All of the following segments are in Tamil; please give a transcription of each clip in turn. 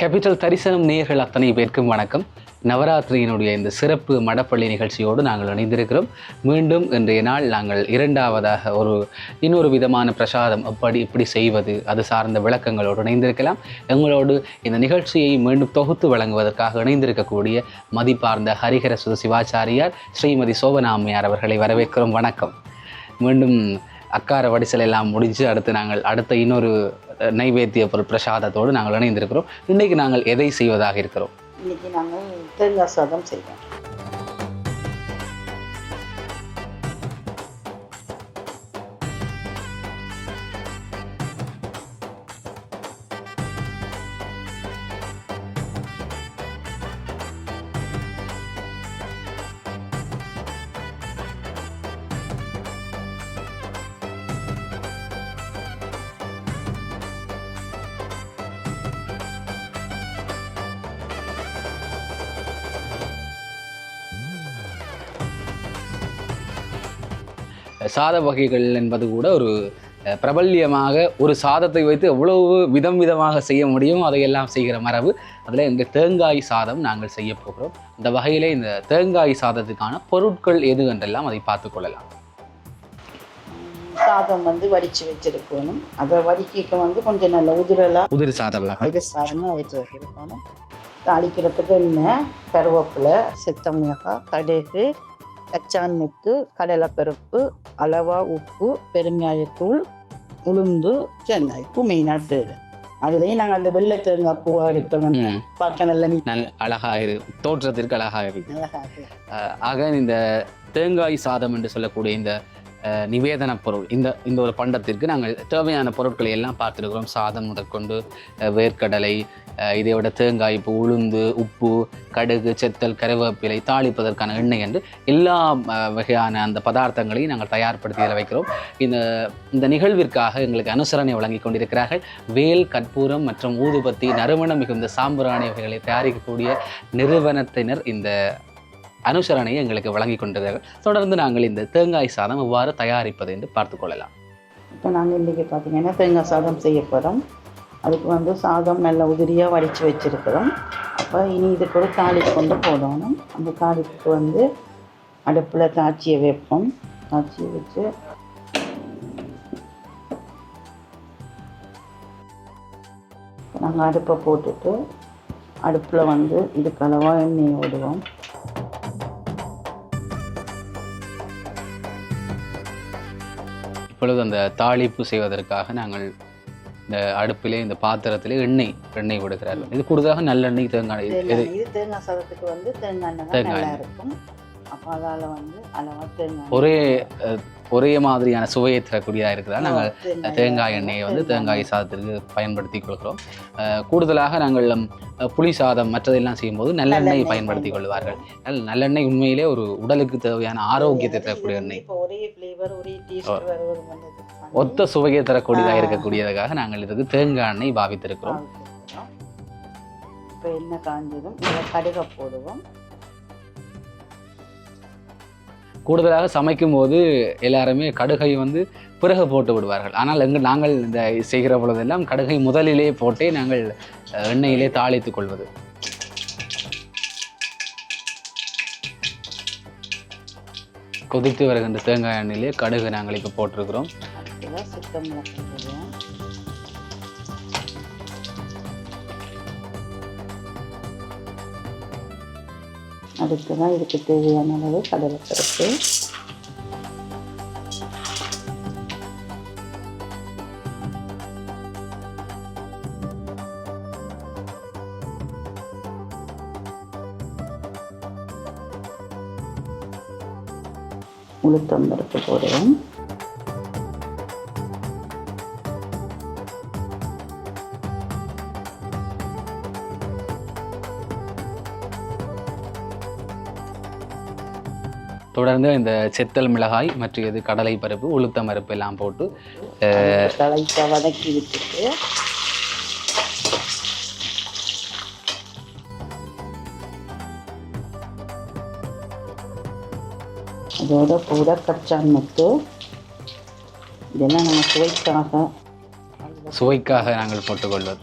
கேபிட்டல் தரிசனம் நேயர்கள் அத்தனை பேருக்கும் வணக்கம். நவராத்திரியினுடைய இந்த சிறப்பு மடப்பள்ளி நிகழ்ச்சியோடு நாங்கள் இணைந்திருக்கிறோம். மீண்டும் இன்றைய நாள் நாங்கள் இரண்டாவதாக ஒரு இன்னொரு விதமான பிரசாதம் அப்படி இப்படி செய்வது அது சார்ந்த விளக்கங்களோடு இணைந்திருக்கலாம். எங்களோடு இந்த நிகழ்ச்சியை மீண்டும் தொகுத்து வழங்குவதற்காக இணைந்திருக்கக்கூடிய மதிப்பார்ந்த ஹரிஹர சுத சிவாச்சாரியார் ஸ்ரீமதி சோபனாமையார் அவர்களை வரவேற்கிறோம். வணக்கம். மீண்டும் அக்கார வடிசல் எல்லாம் முடிஞ்சு அடுத்து நாங்கள் அடுத்த இன்னொரு நைவேத்திய பொருள் பிரசாதத்தோடு நாங்கள் இணைந்திருக்கிறோம். இன்றைக்கு நாங்கள் எதை செய்வதாக இருக்கிறோம்? இன்னைக்கு நாங்கள் தேங்காய் சாதம் செய்வோம். சாத வகைகள் என்பது கூட ஒரு பிரபல்யமாக ஒரு சாதத்தை வைத்து எவ்வளவு விதம் விதமாக செய்ய முடியும் அதையெல்லாம் செய்கிற மரபு. அதில் இந்த தேங்காய் சாதம் நாங்கள் செய்ய போகிறோம். இந்த வகையிலே இந்த தேங்காய் சாதத்துக்கான பொருட்கள் எது என்றெல்லாம் அதை பார்த்து கொள்ளலாம். சாதம் வந்து வடித்து வச்சிருக்கணும். அதை வடிக்க வந்து கொஞ்சம் நல்ல உதிரலாக உதிரி சாதம் இது சாதமாக வச்சு வைக்கணும் தாளிக்கிறதுக்கு எண்ணெய் கருவேப்பிலை செத்த மிளகாய் கடுகு கச்சான் முத்து கடலைப்பருப்பு அளவா உப்பு பெருங்காயத்தூள் உளுந்து சென்னாய் உப்பு மெயினாக தேவை அதுலேயும் நாங்கள் அந்த வெள்ளை தேங்காய் பூவாக இருக்கணும் பார்க்க நல்ல நல்ல அழகாக இரு தோற்றத்திற்கு அழகாக இருக்கு ஆக இந்த தேங்காய் சாதம் என்று சொல்லக்கூடிய இந்த நிவேதன பொருள் இந்த இந்த ஒரு பண்டத்திற்கு நாங்கள் தேவையான பொருட்களை எல்லாம் பார்த்துருக்கிறோம். சாதம் முதற்கொண்டு வேர்க்கடலை இதை விட தேங்காய் இப்போ உளுந்து உப்பு கடுகு செத்தல் கருவேப்பிலை தாளிப்பதற்கான எண்ணெய் என்று எல்லா வகையான அந்த பதார்த்தங்களையும் நாங்கள் தயார்படுத்தி இதில் வைக்கிறோம். இந்த இந்த நிகழ்விற்காக எங்களுக்கு அனுசரணை வழங்கி கொண்டிருக்கிறார்கள். வேல் கற்பூரம் மற்றும் ஊதுபத்தி நறுமணம் மிகுந்த சாம்பிராணி வகைகளை தயாரிக்கக்கூடிய நிறுவனத்தினர் இந்த அனுசரணையை எங்களுக்கு வழங்கி கொண்டிருக்கிறார்கள். தொடர்ந்து நாங்கள் இந்த தேங்காய் சாதம் எவ்வாறு தயாரிப்பது என்று பார்த்துக் கொள்ளலாம். இப்போ நாங்கள் இன்றைக்கி பார்த்தீங்கன்னா தேங்காய் சாதம் செய்ய போகிறோம். அதுக்கு வந்து சாதம் நல்ல உதிரியாக வடித்து வச்சுருக்கிறோம். அப்போ இனி இதுக்கு ஒரு தாளிப்பு கொண்டு போடணும். அந்த தாளிப்புக்கு வந்து அடுப்பில் தாட்சியை வைப்போம். தாட்சியை வச்சு நாங்கள் அடுப்பை போட்டுட்டு அடுப்பில் வந்து இதுக்கு அளவாக எண்ணெயை விடுவோம் இப்பொழுது அந்த தாளிப்பு செய்வதற்காக நாங்கள் இந்த அடுப்பிலே இந்த பாத்திரத்திலே எண்ணெய் எண்ணெய் கொடுக்கிறார்கள் இது கூடுதலாக நல்லெண்ணெய் தேங்காய் இது தேங்காய் சாதத்துக்கு வந்து தேங்காய் தேங்காய். இருக்கும். ஒரே ஒரே மாதிரியான சுவையை தரக்கூடியதாக இருக்கிறதால் நாங்கள் தேங்காய் எண்ணெயை வந்து தேங்காய் சாதத்திற்கு பயன்படுத்தி கொள்கிறோம். கூடுதலாக நாங்கள் புளி சாதம் மற்றதெல்லாம் செய்யும்போது நல்லெண்ணெய் பயன்படுத்தி கொள்வார்கள். நல்ல- நல்லெண்ணெய் உண்மையிலே ஒரு உடலுக்கு தேவையான ஆரோக்கியத்தை தரக்கூடிய எண்ணெய். ஒத்த சுவையை தரக்கூடியதாக. இருக்கக்கூடியதுக்காக நாங்கள் இதுக்கு தேங்காய் எண்ணெய் பாவித்திருக்கிறோம். இப்போ எண்ணெய் காஞ்சதும் இதில் கடுகை போடுவோம். கூடுதலாக சமைக்கும் போது எல்லாருமே கடுகை வந்து பிறகு போட்டு விடுவார்கள். ஆனால் எங்கள் நாங்கள் இந்த செய்கிற பொழுதெல்லாம் கடுகை முதலிலே போட்டே நாங்கள் எண்ணெயிலே தாளித்துக் கொள்வது. கொதித்து வருகின்ற தேங்காய் எண்ணெயிலே கடுகு நாங்கள் இப்போ போட்டிருக்கிறோம். அடுத்ததாக அடுத்து தான் இதுக்கு தேவையான அளவு கடலைப்பருப்பு உளுத்தம்பருப்பு போடுவோம் தொடர்ந்து இந்த செத்தல் மிளகாய் மற்றும் இது கடலை பருப்பு உளுத்தம் பருப்பு எல்லாம் போட்டு வதக்கி விட்டுட்டு அதோட கூட கச்சான் முத்து இதெல்லாம் நம்ம சுவைக்காக? சுவைக்காக நாங்கள் போட்டுக்கொள்வது.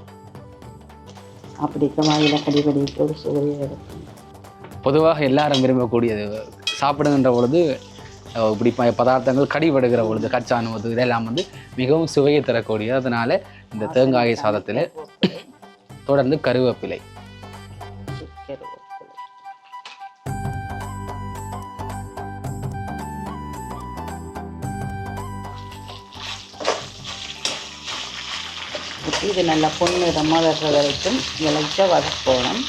அப்படிக்க வாயில் கடிபடிக்கு ஒரு சுவையாக இருக்கும் பொதுவாக எல்லாரும் விரும்பக்கூடியது சாப்பிடுகின்ற பொழுது இப்படி பதார்த்தங்கள் கடிபடுகிற பொழுது கச்சானுவது இதெல்லாம் வந்து மிகவும் சுவையை தரக்கூடிய அதனால இந்த தேங்காய் சாதத்தில் தொடர்ந்து கருவேப்பிலை. இது நல்லா பொன்னிறமாக வர்ற வரைக்கும் இலைச்சா வதக்கணும்.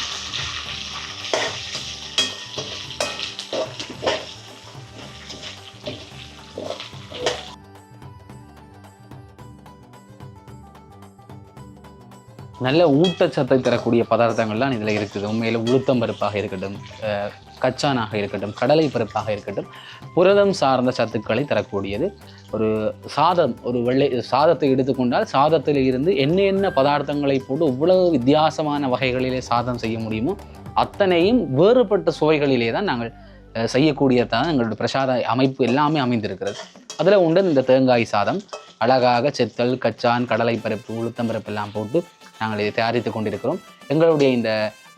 நல்ல ஊட்டச்சத்தை தரக்கூடிய பதார்த்தங்கள்லாம் இதில் இருக்குது. உண்மையில் உளுத்தம் பருப்பாக இருக்கட்டும் கச்சானாக இருக்கட்டும் கடலை பருப்பாக இருக்கட்டும் புரதம் சார்ந்த சத்துக்களை தரக்கூடியது. ஒரு சாதம் ஒரு வெள்ளை சாதத்தை எடுத்துக்கொண்டால் சாதத்தில் இருந்து என்ன என்ன பதார்த்தங்களை போட்டு இவ்வளவு வித்தியாசமான வகைகளிலே சாதம் செய்ய முடியுமோ அத்தனையும் வேறுபட்ட சுவைகளிலே தான் நாங்கள் அஹ், செய்யக்கூடியதான் எங்களுடைய பிரசாத அமைப்பு எல்லாமே அமைந்திருக்கிறது. அதில் உண்டு இந்த தேங்காய் சாதம். அழகாக செத்தல் கச்சான் கடலை பருப்பு உளுத்தம் பருப்பு எல்லாம் போட்டு நாங்கள் இதை தயாரித்து கொண்டிருக்கிறோம். எங்களுடைய இந்த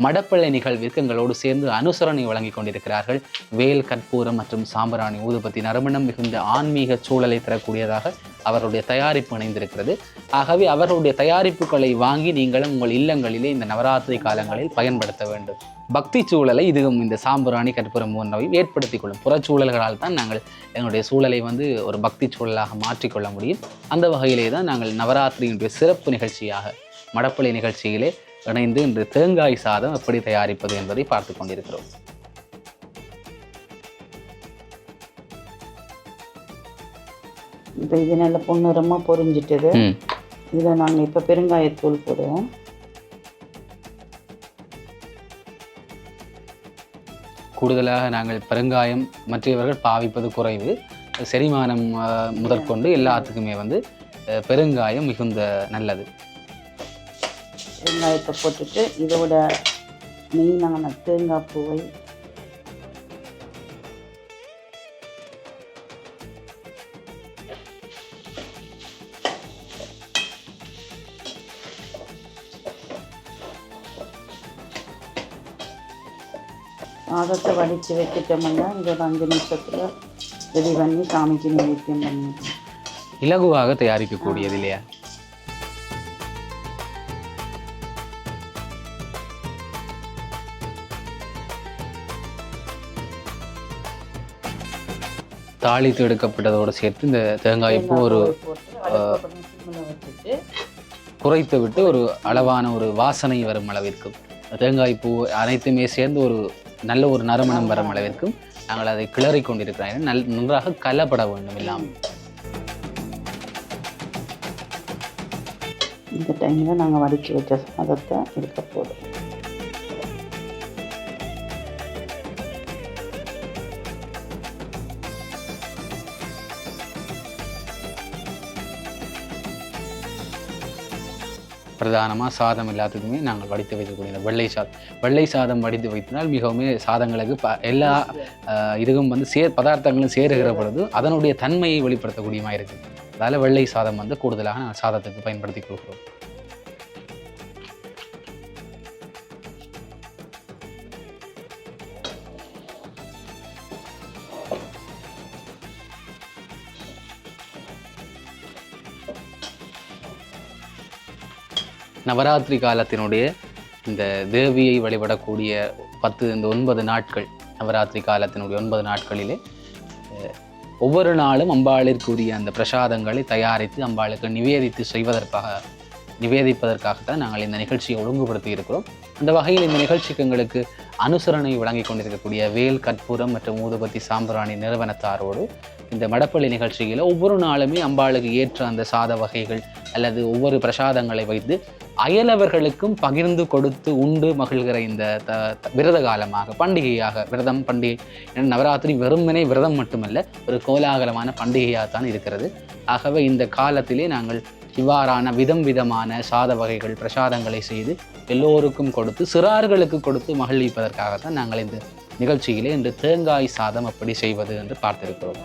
மடப்பிள்ளை நிகழ்விற்கு எங்களோடு சேர்ந்து அனுசரணை வழங்கி கொண்டிருக்கிறார்கள். வேல் கற்பூரம் மற்றும் சாம்பராணி ஊதுபத்தி நறுமணம் மிகுந்த ஆன்மீக சூழலை தரக்கூடியதாக அவர்களுடைய தயாரிப்பு இணைந்திருக்கிறது. ஆகவே அவர்களுடைய தயாரிப்புகளை வாங்கி நீங்களும் உங்கள் இல்லங்களிலே இந்த நவராத்திரி காலங்களில் பயன்படுத்த வேண்டும். பக்தி சூழலை இதுவும் இந்த சாம்பராணி கற்பூரம் போன்றவை ஏற்படுத்திக் கொள்ளும் புறச்சூழல்களால் தான் நாங்கள் எங்களுடைய சூழலை வந்து ஒரு பக்தி சூழலாக மாற்றிக்கொள்ள முடியும். அந்த வகையிலே தான் நாங்கள் நவராத்திரியினுடைய சிறப்பு நிகழ்ச்சியாக மடப்பள்ளி நிகழ்ச்சியிலே இணைந்து இன்று தேங்காய் சாதம் எப்படி தயாரிப்பது என்பதை பார்த்து கொண்டிருக்கிறோம். இப்போ இது நல்ல பொன்னிறமாக பொரிஞ்சிட்டது. இதில் நாங்கள் இப்போ பெருங்காயத்தூள் போடுவோம் கூடுதலாக நாங்கள் பெருங்காயம் மற்றவர்கள் பாவிப்பது குறைவு. செரிமானம் முதற்கொண்டு எல்லாத்துக்குமே வந்து பெருங்காயம் மிகுந்த நல்லது. வெங்காயத்தை போட்டுட்டு இதோட மெயினான தேங்காய் பூவை சாதத்தை வடித்து வைக்கிட்டோம்னா இந்த ஒரு அஞ்சு நிமிஷத்தில் ரெடி பண்ணி சாமிக்கு நைவேத்தியம் பண்ணி இலகுவாக தயாரிக்கக்கூடியது இல்லையா? தாளித்து எடுக்கப்பட்டதோடு சேர்த்து இந்த தேங்காய் பூ ஒரு குறைத்து விட்டு ஒரு அளவான ஒரு வாசனை வரும் அளவிற்கும் தேங்காய் பூ அனைத்துமே சேர்ந்து ஒரு நல்ல ஒரு நறுமணம் வரும் அளவிற்கும் நாங்கள் அதை கிளறி கொண்டிருக்கிறோம். நல் நன்றாக கலப்பட வேண்டும் இல்லாமல் இந்த டைமில் நாங்கள் வடித்து வச்ச சாதத்தை இருக்க போதும் பிரதானமாக சாதம் எல்லாத்துக்குமே நாங்கள் வடித்து வைக்கக்கூடிய இந்த வெள்ளை சாதம். வெள்ளை சாதம் வடித்து வைத்தனால் மிகவும் சாதங்களுக்கு ப எல்லா இதுவும் வந்து சேர் பதார்த்தங்களும் சேருகிற பொழுது அதனுடைய தன்மையை வெளிப்படுத்தக்கூடியமாக இருக்குது. அதால் வெள்ளை சாதம் வந்து கூடுதலாக நாங்கள் சாதத்துக்கு பயன்படுத்தி கொடுக்குறோம் நவராத்திரி காலத்தினுடைய இந்த தேவியை வழிபடக்கூடிய பத்து இந்த ஒன்பது நாட்கள் நவராத்திரி காலத்தினுடைய ஒன்பது நாட்களிலே ஒவ்வொரு நாளும் அம்பாளிற்குரிய அந்த பிரசாதங்களை தயாரித்து அம்பாளுக்கு நிவேதித்து செய்வதற்காக நிவேதிப்பதற்காகத்தான் நாங்கள் இந்த நிகழ்ச்சியை ஒழுங்குபடுத்தி இருக்கிறோம். அந்த வகையில் இந்த நிகழ்ச்சிக்கு எங்களுக்கு அனுசரணை வழங்கி கொண்டிருக்கக்கூடிய வேல் கற்பூரம் மற்றும் ஊதுபத்தி சாம்பிராணி நிறுவனத்தாரோடு இந்த மடப்பள்ளி நிகழ்ச்சியில் ஒவ்வொரு நாளுமே அம்பாளுக்கு ஏற்ற அந்த சாத வகைகள் அல்லது ஒவ்வொரு பிரசாதங்களை வைத்து அயலவர்களுக்கும் பகிர்ந்து கொடுத்து உண்டு மகிழ்கிற இந்த த விரத காலமாக பண்டிகையாக விரதம் பண்டிகை நவராத்திரி வெறுமனே விரதம் மட்டுமல்ல ஒரு கோலாகலமான பண்டிகையாக தான் இருக்கிறது. ஆகவே இந்த காலத்திலே நாங்கள் இவ்வாறான விதம் விதமான சாத வகைகள் பிரசாதங்களை செய்து எல்லோருக்கும் கொடுத்து சிறார்களுக்கு கொடுத்து மகிழ்விப்பதற்காகத்தான் நாங்கள் இந்த நிகழ்ச்சியிலே இந்த தேங்காய் சாதம் அப்படி செய்வது என்று பார்த்திருக்கிறோம்.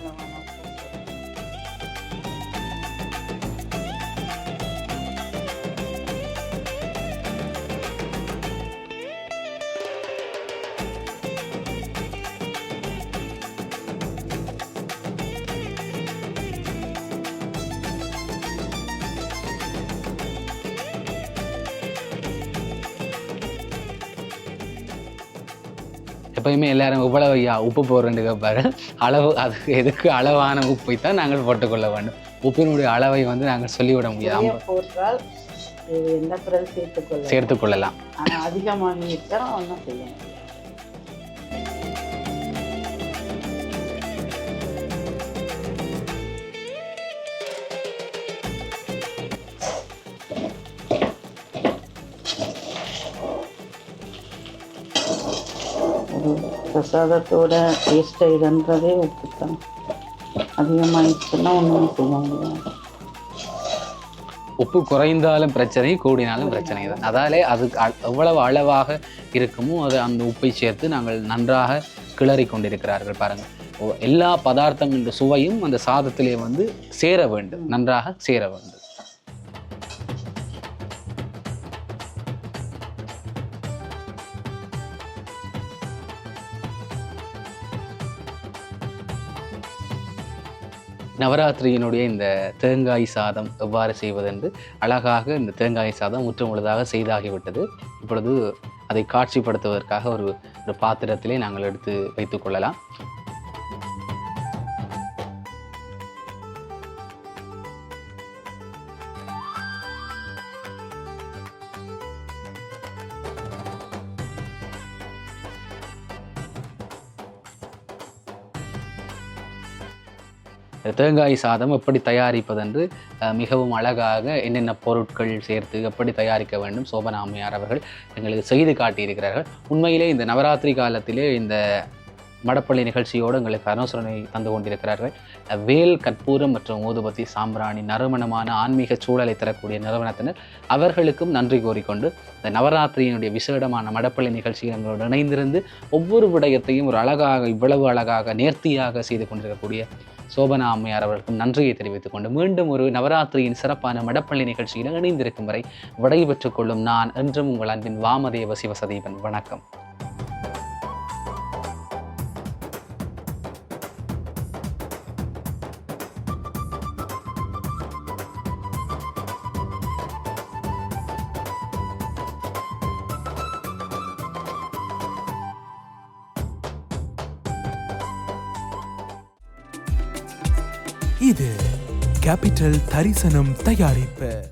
எப்பயுமே எல்லாரும் இவ்வளவு ஐயா உப்பு போடுறேன்னு கேட்பாரு அளவு அது எதுக்கு அளவான உப்பை தான் நாங்கள் போட்டுக்கொள்ள வேண்டும். உப்பினுடைய அளவை வந்து நாங்கள் சொல்லிவிட முடியாது. நிறைய ஐம்பது பிரசாதத்தோட டேஸ்ட்டை இதுன்றதே உப்பு அதிகமாகிடுச்சுன்னா ஒன்றும் செய்ய முடியாது. உப்பு குறைந்தாலும் பிரச்சனை கூடினாலும் பிரச்சனை தான் அதாலே அது அ- எவ்வளவு அளவாக இருக்குமோ அது அந்த உப்பை சேர்த்து நாங்கள் நன்றாக கிளறி கொண்டிருக்கிறார்கள் பாருங்கள். ஓ- எல்லா பதார்த்தம் என்ற சுவையும் அந்த சாதத்திலே வந்து சேர வேண்டும். நன்றாக சேர வேண்டும். நவராத்திரியினுடைய இந்த தேங்காய் சாதம் எவ்வாறு செய்வதென்று அழகாக இந்த தேங்காய் சாதம் முற்று முழுதாக செய்தாகிவிட்டது. இப்பொழுது அதை காட்சிப்படுத்துவதற்காக ஒரு ஒரு பாத்திரத்திலே நாங்கள் எடுத்து வைத்துக்கொள்ளலாம் தேங்காய் சாதம் எப்படி தயாரிப்பதென்று மிகவும் அழகாக என்னென்ன பொருட்கள் சேர்த்து எப்படி தயாரிக்க வேண்டும் சோபனாமையார் அவர்கள் எங்களுக்கு செய்து காட்டியிருக்கிறார்கள். உண்மையிலே இந்த நவராத்திரி காலத்திலே இந்த மடப்பள்ளி நிகழ்ச்சியோடு எங்களுக்கு அனுசரணை தந்து கொண்டிருக்கிறார்கள். வேல் கற்பூரம் மற்றும் ஊதுபத்தி சாம்பிராணி நறுமணமான ஆன்மீக சூழலை தரக்கூடிய நிறுவனத்தினர் அவர்களுக்கும் நன்றி கூறிக்கொண்டு இந்த நவராத்திரியினுடைய விசேடமான மடப்பள்ளி நிகழ்ச்சியில் எங்களோடு இணைந்திருந்து ஒவ்வொரு விடயத்தையும் ஒரு அழகாக இவ்வளவு அழகாக நேர்த்தியாக செய்து கொண்டிருக்கக்கூடிய சோபனா அம்மையார் அவர்களுக்கும் நன்றியை தெரிவித்துக் கொண்டு மீண்டும் ஒரு நவராத்திரியின் சிறப்பான மடப்பள்ளி நிகழ்ச்சியில் இணைந்திருக்கும் வரை விடைபெற்றுக் கொள்ளும் நான் என்றும் உங்கள் அன்பின் வாமதேவ சிவசதீபன். வணக்கம். இது கேபிட்டல் தரிசனம் தயாரிப்பு.